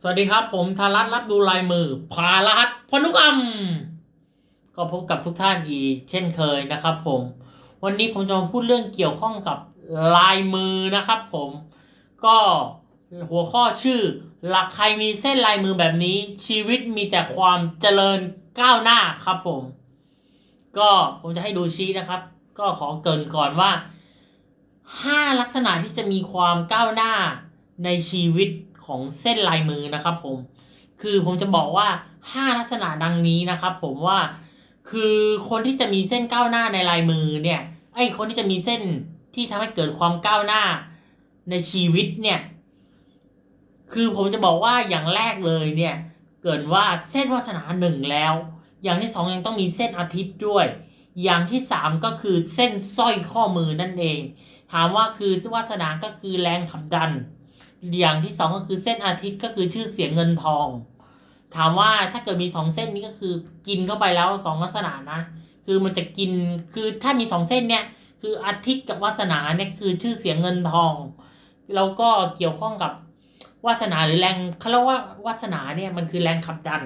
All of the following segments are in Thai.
สวัสดีครับ ผมธารัตรับดูลายมือพารหัสพนุกรรม ก็พบกับทุกท่านอีกเช่นเคยนะครับผม วันนี้ผมจะมาพูดเรื่องเกี่ยวข้องกับลายมือนะครับผม ก็หัวข้อชื่อ หลักใครมีเส้นลายมือแบบนี้ ชีวิตมีแต่ความเจริญก้าวหน้าครับผม ก็ผมจะให้ดูชี้นะครับ ก็ขอเกรินก่อนว่าห้าลักษณะที่จะมีความก้าวหน้าในชีวิต ของเส้นลายมือนะครับผม คือผมจะบอกว่าห้าลักษณะดังนี้นะครับ ผมว่าคือคนที่จะมีเส้นก้าวหน้าในลายมือเนี่ยไอ้คนที่จะมีเส้นที่ทำให้เกิดความก้าวหน้าในชีวิตเนี่ย คือผมจะบอกว่าอย่างแรกเลยเนี่ย เกิดว่าเส้นวาสนาหนึ่งแล้ว อย่างที่สองยังต้องมีเส้นอาทิตย์ด้วย อย่างที่สามก็คือเส้นสร้อยข้อมือนั่นเอง ถามว่าคือวาสนาก็คือแรงขับดัน อย่างที่สองก็คือเส้นอาทิตย์ก็คือชื่อเสียงเงินทอง ถามว่าถ้าเกิดมีสองเส้นนี้ก็คือกินเข้าไปแล้วสองลักษณะนะ คือมันจะกินคือถ้ามีสองเส้นเนี่ยคืออาทิตย์กับวาสนาเนี่ยคือชื่อเสียงเงินทองแล้วก็เกี่ยวข้องกับวาสนาหรือแรงเขาเรียกว่าวาสนาเนี่ยมันคือแรงขับดัน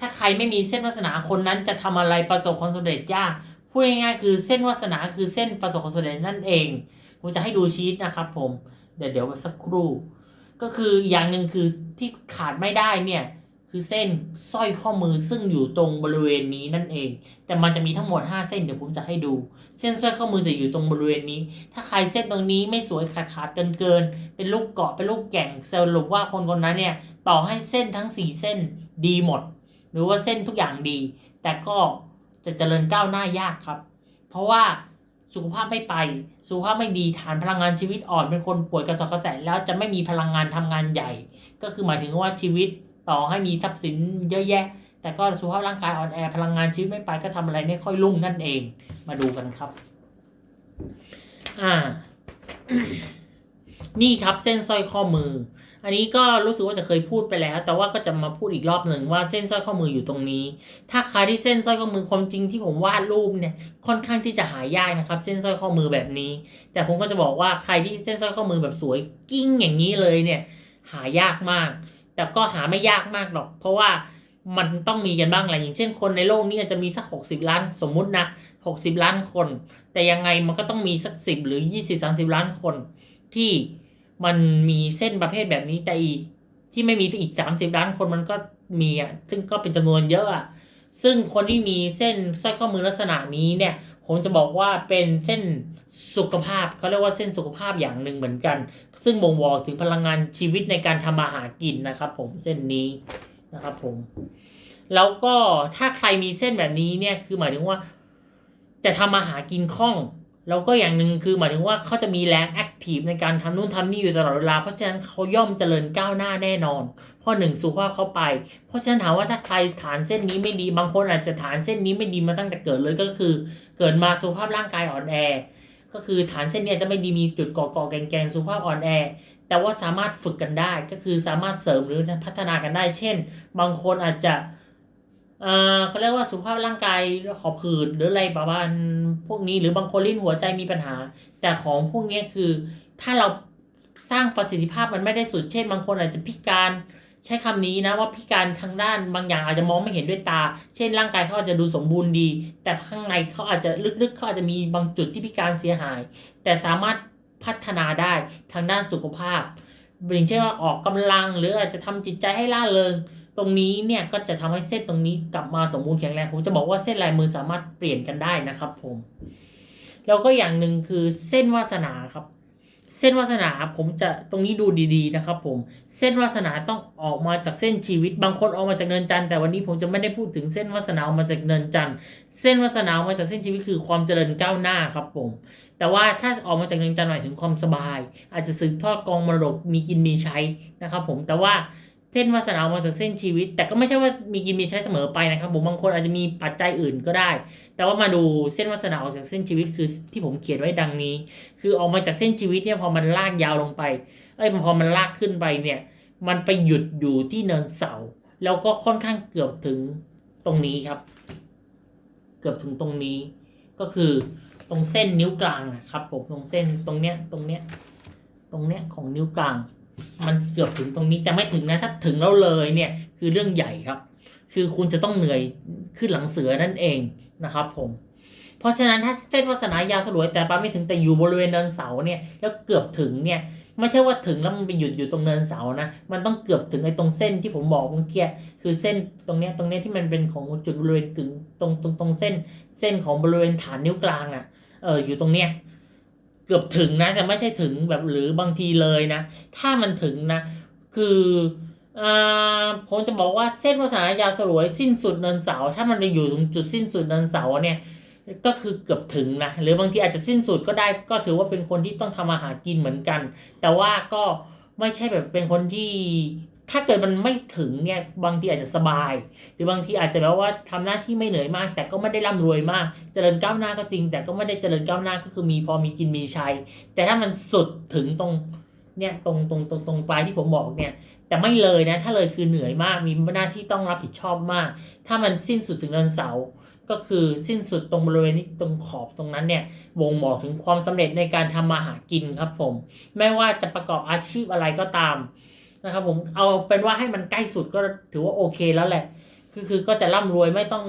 ถ้าใครไม่มีเส้นวาสนาคนนั้นจะทำอะไรประสบความสำเร็จยากพูดง่ายๆคือเส้นวาสนาคือเส้นประสบความสำเร็จนั่นเองผมจะให้ดูชีตนะครับผมเดี๋ยวเดี๋ยวสักครู่ ก็คืออย่างหนึ่งคือที่ขาดไม่ได้เนี่ย คือเส้นสร้อยข้อมือซึ่งอยู่ตรงบริเวณนี้นั่นเอง แต่มันจะมีทั้งหมด 5 เส้นเดี๋ยวผมจะให้ดู เส้นสร้อยข้อมือจะอยู่ตรงบริเวณนี้ ถ้าใครเส้นตรงนี้ไม่สวยขาดขาดเกินเกิน เป็นลูกเกาะเป็นลูกแก่งสรุปว่าคนคนนั้นเนี่ยต่อให้เส้นทั้ง 4 เส้นดีหมด หรือว่าเส้นทุกอย่างดี แต่ก็จะเจริญก้าวหน้ายากครับ เพราะว่า สุขภาพไม่ไป สุขภาพไม่ดีฐานพลังงานชีวิตอ่อนเป็นคนป่วยกระสอบกระแสแล้วจะไม่มีพลังงานทำงานใหญ่ ก็คือหมายถึงว่าชีวิตต่อให้มีทรัพย์สินเยอะแยะ แต่ก็สุขภาพร่างกายอ่อนแอพลังงานชีวิตไม่ไปก็ทำอะไรไม่ค่อยรุ่งนั่นเอง มาดูกันครับ อ่า นี่ครับเส้นสร้อยข้อมือ อันนี้ก็รู้สึกว่าจะเคยพูดไปแล้ว แต่ว่าก็จะมาพูดอีกรอบหนึ่งว่าเส้นสร้อยข้อมืออยู่ตรงนี้ ถ้าใครที่เส้นสร้อยข้อมือความจริงที่ผมวาดรูปเนี่ยค่อนข้างที่จะหายากนะครับ เส้นสร้อยข้อมือแบบนี้ แต่ผมก็จะบอกว่าใครที่เส้นสร้อยข้อมือแบบสวยกิ้งอย่างนี้เลยเนี่ยหายากมาก แต่ก็หาไม่ยากมากหรอก เพราะว่ามันต้องมีกันบ้างแหละอย่างเช่น คนในโลกนี้อาจจะมีสักหกสิบล้าน สมมุตินะหกสิบล้านคน แต่ยังไงมันก็ต้องมีสักสิบหรือยี่สิบสามสิบล้านคนที่ มันมีเส้นประเภทแบบนี้แต่อีก ที่ไม่มีอีกสามสิบล้านคนมันก็มีอะซึ่งก็เป็นจำนวนเยอะอะซึ่งคนที่มีเส้นสร้อยข้อมือลักษณะนี้เนี่ย ผมจะบอกว่าเป็นเส้นสุขภาพเขาเรียกว่าเส้นสุขภาพอย่างหนึ่งเหมือนกัน ซึ่งบ่งบอกถึงพลังงานชีวิตในการทำมาหากินนะครับ ผมเส้นนี้นะครับผม แล้วก็ถ้าใครมีเส้นแบบนี้เนี่ยคือหมายถึงว่า จะทำมาหากินคล่อง แล้วก็อย่างหนึ่งคือหมายถึงว่าเขาจะมีแรงแอคทีฟในการทำนู่นทำนี่อยู่ตลอดเวลา เพราะฉะนั้นเขาย่อมเจริญก้าวหน้าแน่นอนเพราะหนึ่งสุขภาพเขาไป เพราะฉะนั้นถามว่าถ้าใครฐานเส้นนี้ไม่ดี บางคนอาจจะฐานเส้นนี้ไม่ดีมาตั้งแต่เกิดเลยก็คือ เกิดมาสุขภาพร่างกายอ่อนแอ ก็คือฐานเส้นนี้จะไม่ดีมีจุดก่อก่อแกงแกงสุขภาพอ่อนแอ แต่ว่าสามารถฝึกกันได้ก็คือสามารถเสริมหรือพัฒนากันได้ เช่น บางคนอาจจะ เอ่อเขาเรียกว่าสุขภาพร่างกายขอบหืดหรืออะไรประมาณพวกนี้หรือบางคนลิ้นหัวใจมีปัญหา แต่ของพวกนี้คือถ้าเราสร้างประสิทธิภาพมันไม่ได้สุดเช่น บางคนอาจจะพิการใช้คำนี้นะว่าพิการทางด้านบางอย่างอาจจะมองไม่เห็นด้วยตา เช่น ร่างกายเขาอาจจะดูสมบูรณ์ดี แต่ข้างในเขาอาจจะลึกๆเขาอาจจะมีบางจุดที่พิการเสียหาย แต่สามารถพัฒนาได้ทางด้านสุขภาพอย่างเช่นว่าออกกำลังหรืออาจจะทำจิตใจให้ล่าเริง ตรงนี้เนี่ยก็จะทำให้เส้นตรงนี้กลับมาสมบูรณ์แข็งแรงผมจะบอกว่าเส้นลายมือสามารถเปลี่ยนกันได้นะครับ ผมแล้วก็อย่างหนึ่งคือเส้นวาสนาครับ เส้นวาสนาผมจะตรงนี้ดูดีๆนะครับ ผม เส้นวาสนาต้องออกมาจากเส้นชีวิต บางคนออกมาจากเนินจันทร์แต่วันนี้ผมจะไม่ได้พูดถึงเส้นวาสนาออกมาจากเนินจันทร์เส้นวาสนาออกมาจากเส้นชีวิตคือความเจริญก้าวหน้าครับ ผม แต่ว่าถ้าออกมาจากเนินจันทร์หมายถึงความสบาย อาจจะสืบทอดกองมรดกมีกินมีใช้นะครับ ผมแต่ว่า เส้นวาสนาออกมาจากเส้นชีวิต แต่ก็ไม่ใช่ว่ามีกินมีใช้เสมอไปนะครับผมบางคนอาจจะมีปัจจัยอื่นก็ได้ แต่ว่ามาดูเส้นวาสนาออกจากเส้นชีวิตคือที่ผมเขียนไว้ดังนี้ คือออกมาจากเส้นชีวิตเนี่ยพอมันลากยาวลงไปเอ้ยพอมันลากขึ้นไปเนี่ย มันไปหยุดอยู่ที่เนินเสา แล้วก็ค่อนข้างเกือบถึงตรงนี้ครับ เกือบถึงตรงนี้ ก็คือตรงเส้นนิ้วกลางนะครับผมตรงเส้นตรงเนี้ยตรงเนี้ยตรงเนี้ยของนิ้วกลาง มันเกือบถึงตรงนี้แต่ไม่ถึงนะถ้าถึงแล้วเลยเนี่ยคือเรื่องใหญ่ครับ คือคุณจะต้องเหนื่อยขึ้นหลังเสือนั่นเองนะครับผม เพราะฉะนั้นถ้าเส้นวาสนายาวสลวยแต่ไปไม่ถึงแต่อยู่บริเวณเนินเสาเนี่ยแล้วเกือบถึงเนี่ยไม่ใช่ว่าถึงแล้วมันไปหยุดอยู่ตรงเนินเสานะ มันต้องเกือบถึงไอ้ตรงเส้นที่ผมบอกเมื่อกี้คือเส้นตรงเนี้ยตรงเนี้ยที่มันเป็นของจุดบริเวณกึ่งตรงตรงตรงเส้น เส้นของบริเวณฐานนิ้วกลางอะ่ะเอออยู่ตรงเนี้ย เกือบถึงนะ แต่ไม่ใช่ถึงแบบหรือบางทีเลยนะ ถ้ามันถึงนะ คืออ่าผมจะบอกว่าเส้นวาสนายาวสลวยสิ้นสุดเนินเสา ถ้ามันไปอยู่ตรงจุดสิ้นสุดเนินเสาเนี่ยก็คือเกือบถึงนะ หรือบางทีอาจจะสิ้นสุดก็ได้ก็ถือว่าเป็นคนที่ต้องทำอาหารกินเหมือนกัน แต่ว่าก็ไม่ใช่แบบเป็นคนที่ ถ้าเกิดมันไม่ถึงเนี่ยบางทีอาจจะสบาย หรือบางทีอาจจะแบบว่าทำหน้าที่ไม่เหนื่อยมาก แต่ก็ไม่ได้ร่ำรวยมาก เจริญก้าวหน้าก็จริง แต่ก็ไม่ได้เจริญก้าวหน้าก็คือมีพอมีกินมีใช้แต่ถ้ามันสุดถึงตรงเนี่ยตรงตรงตรงตรงปลายที่ผมบอกเนี่ย แต่ไม่เลยนะ ถ้าเลยคือเหนื่อยมากมีหน้าที่ต้องรับผิดชอบมาก ถ้ามันสิ้นสุดถึงเนินเสาร์ก็คือสิ้นสุดตรงบริเวณนี้ตรงขอบตรงนั้นเนี่ยบ่งบอกถึงความสำเร็จในการทำมาหากินครับผม ไม่ว่าจะประกอบอาชีพอะไรก็ตาม นะครับผมเอาเป็นว่าให้มันใกล้สุดก็ถือว่าโอเคแล้วแหละ คือคือก็จะร่ำรวยไม่ต้อง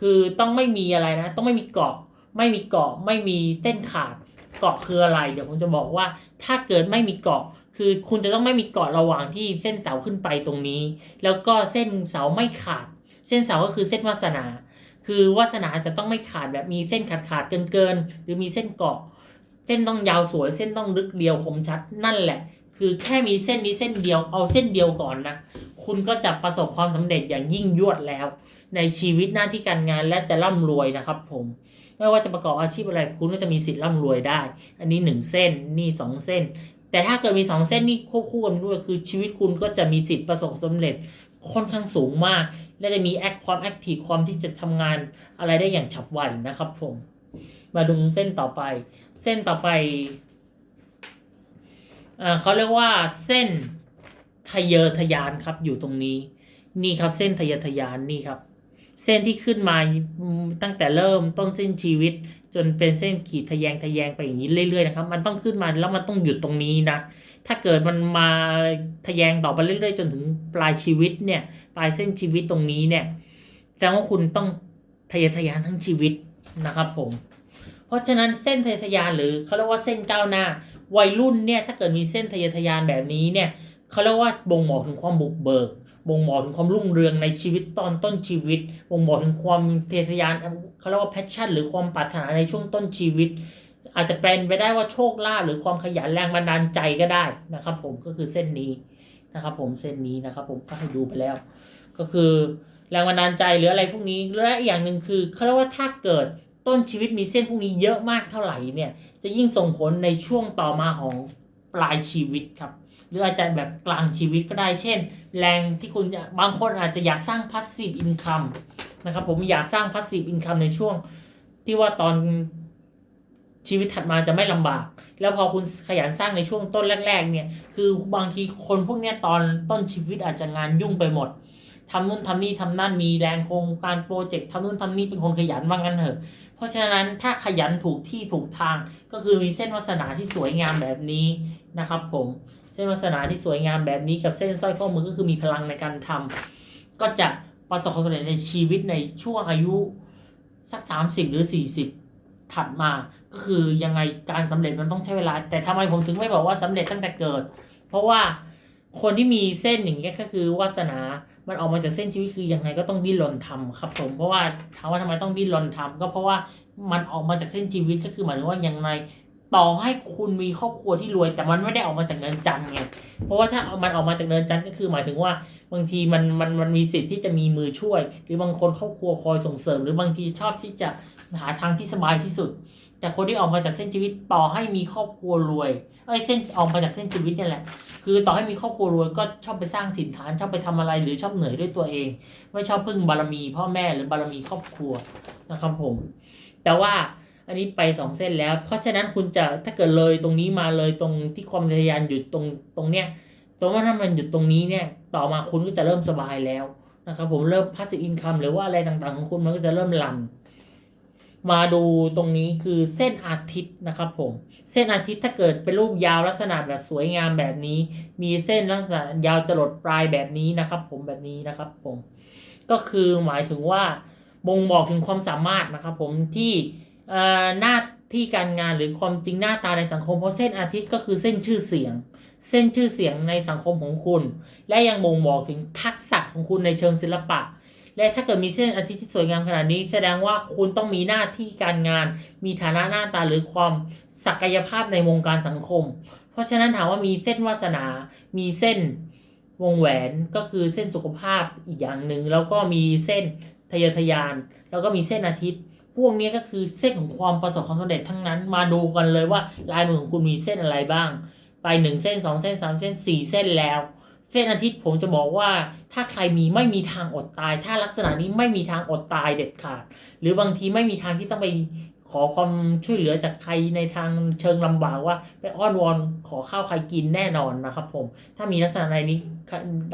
คือต้องไม่มีอะไรนะ ต้องไม่มีเกาะ ไม่มีเกาะไม่มีเส้นขาดเกาะคืออะไร เดี๋ยวผมจะบอกว่าถ้าเกิดไม่มีเกาะ คือคุณจะต้องไม่มีเกาะระหว่างที่เส้นเสาขึ้นไปตรงนี้ แล้วก็เส้นเสาไม่ขาด เส้นเสาก็คือเส้นวาสนา คือวาสนาจะต้องไม่ขาดแบบมีเส้นขาดขาดเกินเกินๆหรือมีเส้นเกาะ เส้นต้องยาวสวย เส้นต้องลึกเดียวคมชัดนั่นแหละ คือแค่มีเส้นนี้เส้นเดียวเอาเส้นเดียวก่อนนะคุณก็จะประสบความสำเร็จอย่างยิ่งยวดแล้ว ในชีวิตหน้าที่การงานและจะร่ำรวยนะครับผมไม่ว่าจะประกอบอาชีพอะไรคุณก็จะมีสิทธิ์ร่ำรวยได้ อันนี้หนึ่งเส้นนี่สองเส้น แต่ถ้าเกิดมีสองเส้นนี่ควบคู่กันด้วยคือชีวิตคุณก็จะมีสิทธิ์ประสบความสำเร็จค่อนข้างสูงมาก และจะมีแอคความแอคทีฟความที่จะทำงานอะไรได้อย่างฉับไวนะครับผม มาดูเส้นต่อไป เส้นต่อไป เขาเรียกว่าเส้นทะเยอทะยานครับอยู่ตรงนี้ นี่ครับเส้นทะเยอทะยานนี่ครับ เส้นที่ขึ้นมาตั้งแต่เริ่มต้นเส้นชีวิต จนเป็นเส้นขีดทะแยงทะแยงไปอย่างนี้เรื่อยๆนะครับมันต้องขึ้นมาแล้วมันต้องหยุดตรงนี้นะถ้าเกิดมันมาทะแยงต่อไปเรื่อยๆ จนถึงปลายชีวิตเนี่ยปลายเส้นชีวิตตรงนี้เนี่ยแสดงว่าคุณต้องทะเยอทะยานทั้งชีวิตนะครับผม เพราะฉะนั้นเส้นทะเยอทะยานหรือเขาเรียกว่าเส้นก้าวหน้า วัยรุ่นเนี่ยถ้าเกิดมีเส้นทะเยอทะยานแบบนี้เนี่ยเขาเรียกว่าบ่งบอกถึงความบุกเบิกบ่งบอกถึงความรุ่งเรืองในชีวิตตอนต้นชีวิตบ่งบอกถึงความทะเยทะยานเขาเรียกว่าแพชชั่น หรือความปรารถนาในช่วงต้นชีวิต อาจจะเป็นไปได้ว่าโชคลาภหรือความขยันแรงบันดาลใจก็ได้นะครับ ผมก็คือเส้นนี้นะครับ ผมเส้นนี้นะครับ ผมก็ให้ดูไปแล้ว ก็คือแรงบันดาลใจหรืออะไรพวกนี้และอีกอย่างหนึ่งคือเขาเรียกว่าถ้าเกิด ต้นชีวิตมีเส้นพวกนี้เยอะมากเท่าไหร่เนี่ย จะยิ่งส่งผลในช่วงต่อมาของปลายชีวิตครับ หรืออาจจะแบบกลางชีวิตก็ได้ เช่น แรงที่คุณบางคนอาจจะอยากสร้าง passive income นะครับ ผมอยากสร้าง passive income ในช่วงที่ว่าตอนชีวิตถัดมาจะไม่ลำบาก แล้วพอคุณขยันสร้างในช่วงต้นแรก ๆ เนี่ย คือบางทีคนพวกเนี้ยตอนต้นชีวิตอาจจะงานยุ่งไปหมดทำนู่นทำนี่ทำนั่นมีแรงโครงการโปรเจกต์ทำนู่นทำนี่เป็นคนขยันว่างั้นเถอะ เพราะฉะนั้นถ้าขยันถูกที่ถูกทาง ก็คือมีเส้นวาสนาที่สวยงามแบบนี้นะครับ ผมเส้นวาสนาที่สวยงามแบบนี้กับเส้นสร้อยข้อมือก็คือมีพลังในการทำก็จะประสบความสำเร็จในชีวิตในช่วงอายุสักสามสิบหรือสี่สิบถัดมาก็คือยังไงการสำเร็จมันต้องใช้เวลา แต่ทำไมผมถึงไม่บอกว่าสำเร็จตั้งแต่เกิด เพราะว่าคนที่มีเส้นอย่างเงี้ยก็คือวาสนา มันออกมาจากเส้นชีวิตคือยังไงก็ต้องดิ้นรนทำครับผมเพราะว่าถามว่าทำไมต้องดิ้นรนทำก็เพราะว่ามันออกมาจากเส้นชีวิตก็คือหมายถึงว่ายังไงต่อให้คุณมีครอบครัวที่รวย แต่มันไม่ได้ออกมาจากเงินจันไงเพราะว่าถ้ามันออกมาจากเงินจันก็คือหมายถึงว่า บางทีมันมันมันมีสิทธิ์ที่จะมีมือช่วย หรือบางคนครอบครัวคอยส่งเสริม หรือบางทีชอบที่จะหาทางที่สบายที่สุด แต่คนที่ออกมาจากเส้นชีวิตต่อให้มีครอบครัวรวยเอ้ยเส้นออกมาจากเส้นชีวิตเนี่ยแหละ คือต่อให้มีครอบครัวรวยก็ชอบไปสร้างสินฐานชอบไปทำอะไรหรือชอบเหนื่อยด้วยตัวเอง ไม่ชอบพึ่งบารมีพ่อแม่หรือบารมีครอบครัวนะครับผม แต่ว่าอันนี้ไปสองเส้นแล้ว เพราะฉะนั้นคุณจะถ้าเกิดเลยตรงนี้มาเลยตรงที่ความทะยานหยุดตรงตรงเนี้ยตรงว่าถ้ามันหยุดตรงนี้เนี่ยต่อมาคุณก็จะเริ่มสบายแล้วนะครับผมเริ่ม passive income หรือว่าอะไรต่างๆของคุณมันก็จะเริ่มลัน มาดูตรงนี้คือเส้นอาทิตย์นะครับผม เส้นอาทิตย์ถ้าเกิดเป็นรูปยาวลักษณะแบบสวยงามแบบนี้ มีเส้นลักษณะยาวจรดปลายแบบนี้นะครับ ผมแบบนี้นะครับผม ก็คือหมายถึงว่าบ่งบอกถึงความสามารถนะครับ ผมที่เออหน้าที่การงานหรือความจริงหน้าตาในสังคมเพราะเส้นอาทิตย์ก็คือเส้นชื่อเสียง เส้นชื่อเสียงในสังคมของคุณ และยังบ่งบอกถึงทักษะของคุณในเชิงศิลปะ และถ้าเกิดมีเส้นอาทิตย์ที่สวยงามขนาดนี้ แสดงว่าคุณต้องมีหน้าที่การงาน มีฐานะหน้าตาหรือความศักยภาพในวงการสังคม เพราะฉะนั้นถามว่ามีเส้นวาสนา มีเส้นวงแหวนก็คือเส้นสุขภาพอีกอย่างหนึ่งแล้วก็มีเส้นทะเยอทะยาน แล้วก็มีเส้นอาทิตย์ พวกนี้ก็คือเส้นของความประสบความสำเร็จทั้งนั้น มาดูกันเลยว่าลายมือของคุณมีเส้นอะไรบ้าง ไปหนึ่งเส้นสองเส้นสามเส้นสี่เส้นแล้ว เส้นอาทิตย์ผมจะบอกว่าถ้าใครมีไม่มีทางอดตาย ถ้าลักษณะนี้ไม่มีทางอดตายเด็ดขาด หรือบางทีไม่มีทางที่ต้องไปขอความช่วยเหลือจากใครในทางเชิงลำบากว่าไปอ้อนวอนขอข้าวใครกินแน่นอนนะครับผมถ้ามีลักษณะในนี้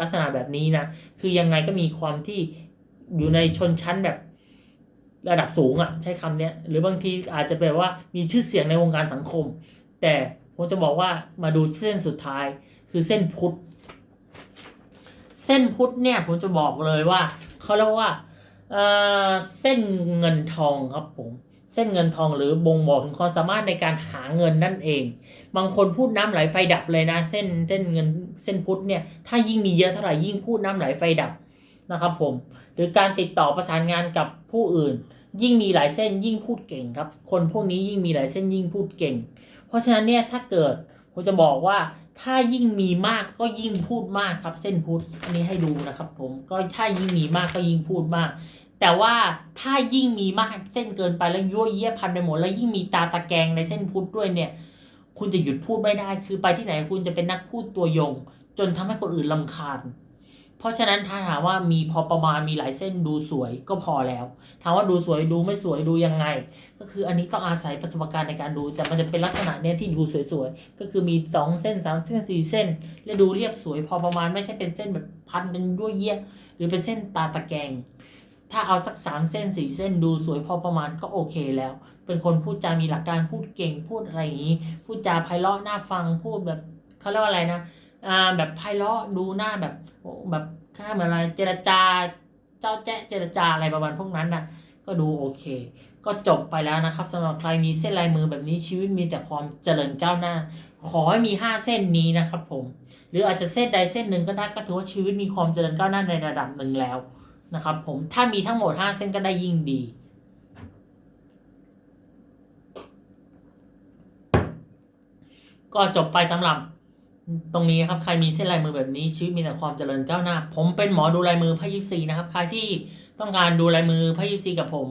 ลักษณะแบบนี้นะคือยังไงก็มีความที่อยู่ในชนชั้นแบบระดับสูงอะ่ะใช้คำเนี้ยหรือบางทีอาจจะแปลว่ามีชื่อเสียงในวงการสังคม แต่ผมจะบอกว่ามาดูเส้นสุดท้ายคือเส้นพุทธ เส้นพุทธเนี่ยผมจะบอกเลยว่าเขาเรียกว่าเออเส้นเงินทองครับผม เส้นเงินทองหรือบ่งบอกถึงความสามารถในการหาเงินนั่นเอง บางคนพูดน้ำไหลไฟดับเลยนะ เส้นเส้นเงินเส้นพุทธเนี่ยถ้ายิ่งมีเยอะเท่าไหร่ยิ่งพูดน้ำไหลไฟดับนะครับผม หรือการติดต่อประสานงานกับผู้อื่น ยิ่งมีหลายเส้นยิ่งพูดเก่งครับ คนพวกนี้ยิ่งมีหลายเส้นยิ่งพูดเก่ง เพราะฉะนั้นเนี่ยถ้าเกิดผมจะบอกว่า ถ้ายิ่งมีมากก็ยิ่งพูดมากครับ เส้นพุทธอันนี้ให้ดูนะครับ ผมก็ถ้ายิ่งมีมากก็ยิ่งพูดมาก แต่ว่าถ้ายิ่งมีมากเส้นเกินไปแล้วยั่วเยี่ยพันไปหมดแล้วยิ่งมีตาตะแกงในเส้นพุทธด้วยเนี่ย คุณจะหยุดพูดไม่ได้คือไปที่ไหนคุณจะเป็นนักพูดตัวยง จนทำให้คนอื่นลำคาญ เพราะฉะนั้นถ้าถามว่ามีพอประมาณมีหลายเส้นดูสวยก็พอแล้วถามว่าดูสวยดูไม่สวยดูยังไง ก็คืออันนี้ต้องอาศัยประสบการณ์ในการดู แต่มันจะเป็นลักษณะเนี้ยที่ดูสวยๆก็คือมีสองเส้นสามเส้นสี่เส้น และดูเรียบสวยพอประมาณไม่ใช่เป็นเส้นแบบพันเป็นยั่วเยี่ยหรือเป็นเส้นตาตะแกงถ้าเอาสักสามเส้นสี่เส้นดูสวยพอประมาณก็โอเคแล้ว เป็นคนพูดจามีหลักการพูดเก่งพูดอะไรอย่างนี้ พูดจาไพเราะน่าฟังพูดแบบเขาเรียกว่าอะไรนะ อ่าแบบไพเราะดูหน้าแบบแบบค่าเหมือนอะไรเจรจาเจ้าแจ๊ะเจรจาอะไรประมาณพวกนั้นนะก็ดูโอเค ก็จบไปแล้วนะครับสำหรับใครมีเส้นลายมือแบบนี้ชีวิตมีแต่ความเจริญก้าวหน้า ขอให้มีห้าเส้นนี้นะครับผม หรืออาจจะเส้นใดเส้นหนึ่งก็ได้ก็ถือว่าชีวิตมีความเจริญก้าวหน้าในระดับหนึ่งแล้วนะครับผมถ้ามีทั้งหมดห้าเส้นก็ได้ยิ่งดีก็จบไปสำหรับ ตรงนี้ครับใครมีเส้นลายมือแบบนี้ชีวิตมีแต่ความเจริญก้าวหน้า ผมเป็นหมอดูลายมือไพ่ยิปซีนะครับ ใครที่ต้องการดูลายมือไพ่ยิปซีกับผม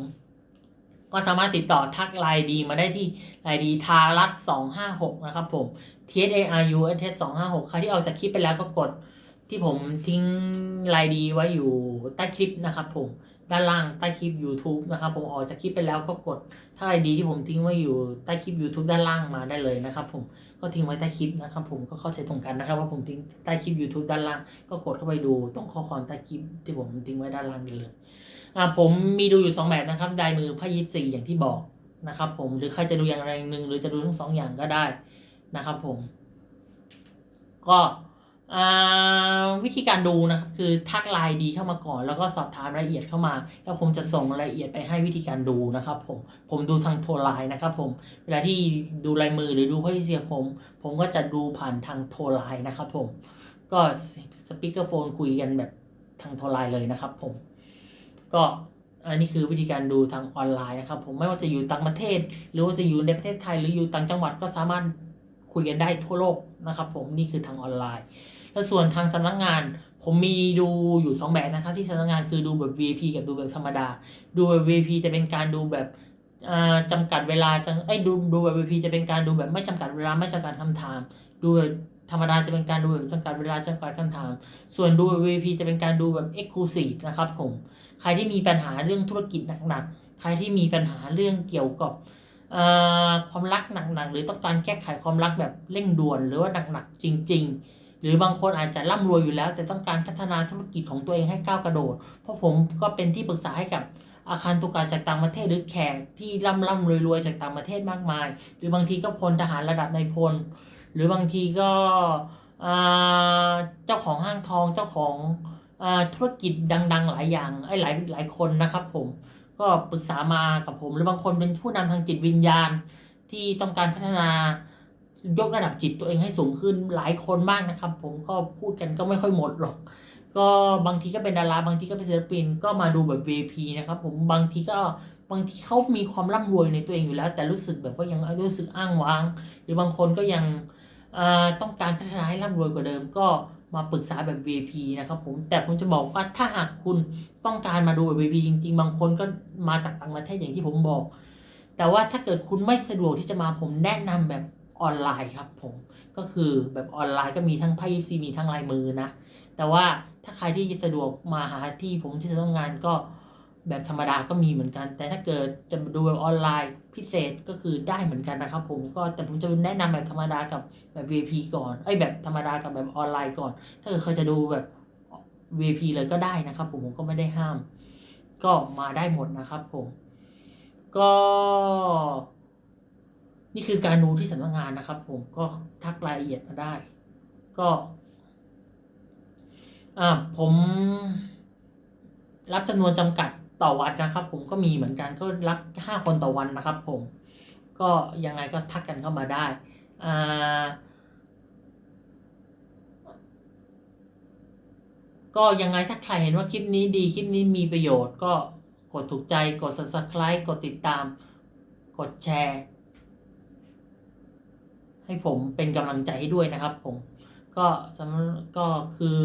ก็สามารถติดต่อทักไลน์ดีมาได้ที่ไลน์ดีทารัสสองห้าหกนะครับผม T S A R U S S สองห้าหกใครที่ออกจากคลิปไปแล้วก็กดที่ผมทิ้งไลน์ดีไว้อยู่ใต้คลิปนะครับผมด้านล่างใต้คลิป YouTube นะครับผมออกจากคลิปไปแล้วก็กดถ้าไอดีที่ผมทิ้งไว้อยู่ใต้คลิป YouTube ด้านล่างมาได้เลยนะครับผม ก็ทิ้งไว้ใต้คลิปนะครับผมก็เข้าใจตรงกันนะครับว่าผมทิ้งใต้คลิป YouTube ด้านล่าง ก็กดเข้าไปดูต้องข้อความใต้คลิปที่ผมทิ้งไว้ด้านล่างเลยอ่าผมมีดูอยู่สองแบบนะครับลายมือไพ่ยิปซีอย่างที่บอกนะครับ ผมหรือใครจะดูอย่างไรหนึ่งหรือจะดูทั้งสองอย่างก็ได้นะครับ ผม ก็อ่า วิธีการดูนะครับคือทักไลน์ดีเข้ามาก่อน แล้วก็สอบถามรายละเอียดเข้ามา แล้วผมจะส่งรายละเอียดไปให้วิธีการดูนะครับ ผมผมดูทางโทรไลน์นะครับ ผมเวลาที่ดูลายมือหรือดูพ่ยิปซีผม ผมก็จะดูผ่านทางโทรไลน์นะครับ ผมก็สปีกเกอร์โฟนคุยกันแบบทางโทรไลน์เลยนะครับ ผมก็อันนี้คือวิธีการดูทางออนไลน์นะครับ ผมไม่ว่าจะอยู่ต่างประเทศ หรือว่าจะอยู่ในประเทศไทย หรืออยู่ต่างจังหวัดก็สามารถคุยกันได้ทั่วโลกนะครับ ผมนี่คือทางออนไลน์ แล้วส่วนทางสำนักงาน ผมมีดูอยู่ 2 แบบนะครับที่สำนักงานคือดูแบบ VIP กับดูแบบธรรมดา ดูแบบ VIP จะเป็นการดูแบบอ่าจำกัดเวลาจังไอ้ดูดูแบบ VIP จะเป็นการดูแบบไม่จำกัดเวลาไม่จำกัดคำถาม ดูแบบธรรมดาจะเป็นการดูแบบจำกัดเวลาจำกัดคำถาม ส่วนดูแบบ VIP จะเป็นการดูแบบ Exclusive นะครับผม ใครที่มีปัญหาเรื่องธุรกิจหนักๆ ใครที่มีปัญหาเรื่องเกี่ยวกับเอ่อความรักหนักๆ หรือต้องการแก้ไขความรักแบบเร่งด่วนหรือว่าหนักๆ จริง ๆ หรือบางคนอาจจะร่ำรวยอยู่แล้ว แต่ต้องการพัฒนาธุรกิจของตัวเองให้ก้าวกระโดด เพราะผมก็เป็นที่ปรึกษาให้กับอาคารตุกาจากต่างประเทศหรือแขกที่ร่ำร่ำรวยรวยจากต่างประเทศมากมาย หรือบางทีก็พลทหารระดับนายพล หรือบางทีก็เจ้าของห้างทองเจ้าของอธุรกิจดัง ๆ หลายอย่างไอ้หลายหลายคนนะครับผมก็ปรึกษามากับผม หรือบางคนเป็นผู้นำทางจิตวิญญาณที่ต้องการพัฒนา ยกระดับจิตตัวเองให้สูงขึ้นหลายคนมากนะครับ ผมก็พูดกันก็ไม่ค่อยหมดหรอก ก็บางทีก็เป็นดาราบางทีก็เป็นศิลปินก็มาดูแบบ VIP นะครับ ผมบางทีก็บางทีเขามีความร่ำรวยในตัวเองอยู่แล้ว แต่รู้สึกแบบว่ายังรู้สึกอ้างว้าง หรือบางคนก็ยังต้องการพัฒนาให้ร่ำรวยกว่าเดิมก็มาปรึกษาแบบ VIP นะครับผมแต่ผมจะบอกว่าถ้าหากคุณต้องการมาดูแบบ VIP จริง ๆ บางคนก็มาจากต่างประเทศอย่างที่ผมบอก แต่ว่าถ้าเกิดคุณไม่สะดวกที่จะมาผมแนะนำแบบ ออนไลน์ครับผมก็คือแบบออนไลน์ก็มีทั้งไพ่ยิปซีมีทั้งลายมือนะ แต่ว่าถ้าใครที่สะดวกมาหาที่ผมที่จะต้องงานก็แบบธรรมดาก็มีเหมือนกัน แต่ถ้าเกิดจะดูแบบออนไลน์พิเศษก็คือได้เหมือนกันนะครับผมก็แต่ผมจะแนะนำแบบธรรมดากับแบบ VIP ก่อนไอ้ยแบบธรรมดากับแบบออนไลน์ก่อน ถ้าเกิดใครจะดูแบบ VIP เลยก็ได้นะครับ ผมผมก็ไม่ได้ห้าม ก็มาได้หมดนะครับผมก็ นี่คือการดูที่สำนักงานนะครับ ผมก็ทักรายละเอียดมาได้ ก็อ่าผมรับจำนวนจำกัดต่อวันนะครับ ผมก็มีเหมือนกันก็รับห้าคนต่อวันนะครับ ผม ก็ยังไงก็ทักกันเข้ามาได้อ่าก็ยังไงถ้าใครเห็นว่าคลิปนี้ดีคลิปนี้มีประโยชน์ก็กดถูกใจกด subscribe กดติดตาม กดแชร์ ให้ผมเป็นกำลังใจให้ด้วยนะครับผมก็สำหรับก็คือ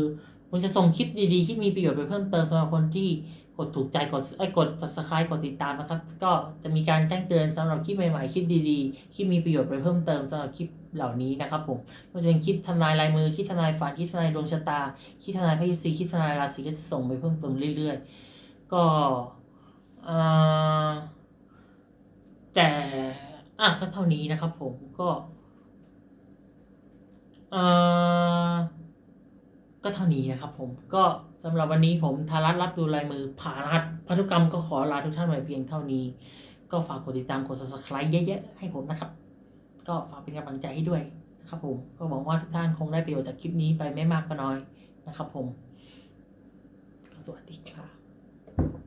ผมจะส่งคลิปดีๆ ที่มีประโยชน์ไปเพิ่มเติมสำหรับคนที่กดถูกใจกดไอ้กด subscribe กดติดตามนะครับ ก็จะมีการแจ้งเตือนสำหรับคลิปใหม่ๆ คลิปดีๆ คลิปมีประโยชน์ไปเพิ่มเติมสำหรับคลิปเหล่านี้นะครับผมก็จะเป็นคลิปทำนายลายมือ คลิปทำนายฝัน คลิปทำนายดวงชะตา คลิปทำนายพยซีคลิปทำนายราศีก็จะส่งไปเพิ่มเติมเรื่อยๆ ก็แต่อะก็เท่านี้นะครับผมก็ เอ่าก็เท่านี้นะครับผมก็สำหรับวันนี้ผมทารัตรับดูลายมือผ่านหัสพันธุกรรมก็ขอลาทุกท่านไว้เพียงเท่านี้ ก็ฝากกดติดตามกด subscribe เยอะๆให้ผมนะครับ ก็ฝากเป็นกำลังใจให้ด้วยนะครับผมก็หวังว่าทุกท่านคงได้ประโยชน์จากคลิปนี้ไปไม่มากก็น้อยนะครับผมสวัสดีครับ